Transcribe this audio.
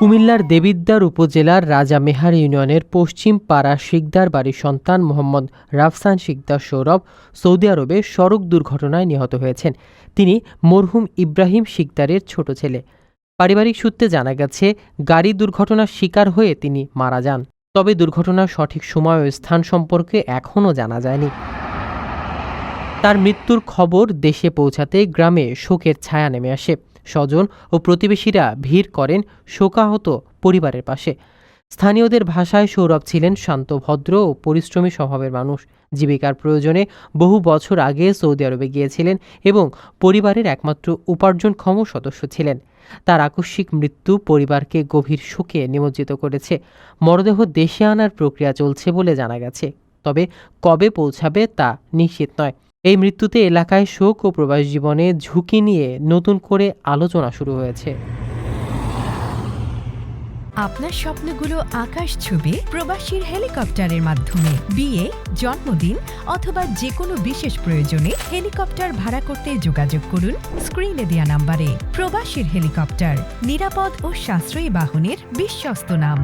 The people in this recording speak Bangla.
কুমিল্লার দেবিদ্বার উপজেলার রাজা মেহার ইউনিয়নের পশ্চিম পাড়া শিকদার বাড়ির সন্তান মোহাম্মদ রাফসান শিকদার সৌরভ সৌদি আরবে সড়ক দুর্ঘটনায় নিহত হয়েছেন। তিনি মরহুম ইব্রাহিম শিকদারের ছোট ছেলে। পারিবারিক সূত্রে জানা গেছে, গাড়ি দুর্ঘটনার শিকার হয়ে তিনি মারা যান। তবে দুর্ঘটনার সঠিক সময় ও স্থান সম্পর্কে এখনও জানা যায়নি। তার মৃত্যুর খবর দেশে পৌঁছাতে গ্রামে শোকের ছায়া নেমে আসে। স্বজন ও প্রতিবেশীরা ভিড় করেন শোকাহত পরিবারের পাশে। স্থানীয়দের ভাষায় সৌরভ ছিলেন শান্ত, ভদ্র ও পরিশ্রমী স্বভাবের মানুষ। জীবিকার প্রয়োজনে বহু বছর আগে সৌদি আরবে গিয়েছিলেন এবং পরিবারের একমাত্র উপার্জনক্ষম সদস্য ছিলেন। তার আকস্মিক মৃত্যু পরিবারকে গভীর শোকে নিমজ্জিত করেছে। মরদেহ দেশে আনার প্রক্রিয়া চলছে বলে জানা গেছে। তবে কবে পৌঁছাবে তা নিশ্চিত নয়। এই মৃত্যুতে এলাকায় শোক ও প্রবাস জীবনে ঝুঁকি নিয়ে নতুন করে আলোচনা শুরু হয়েছে। আপনার স্বপ্নগুলো আকাশ ছুবে প্রবাসীর হেলিকপ্টারের মাধ্যমে। বিয়ে, জন্মদিন অথবা যে কোনো বিশেষ প্রয়োজনে হেলিকপ্টার ভাড়া করতে যোগাযোগ করুন স্ক্রিনে দেওয়া নাম্বারে। প্রবাসীর হেলিকপ্টার, নিরাপদ ও সাশ্রয়ী বাহনের বিশ্বস্ত নাম।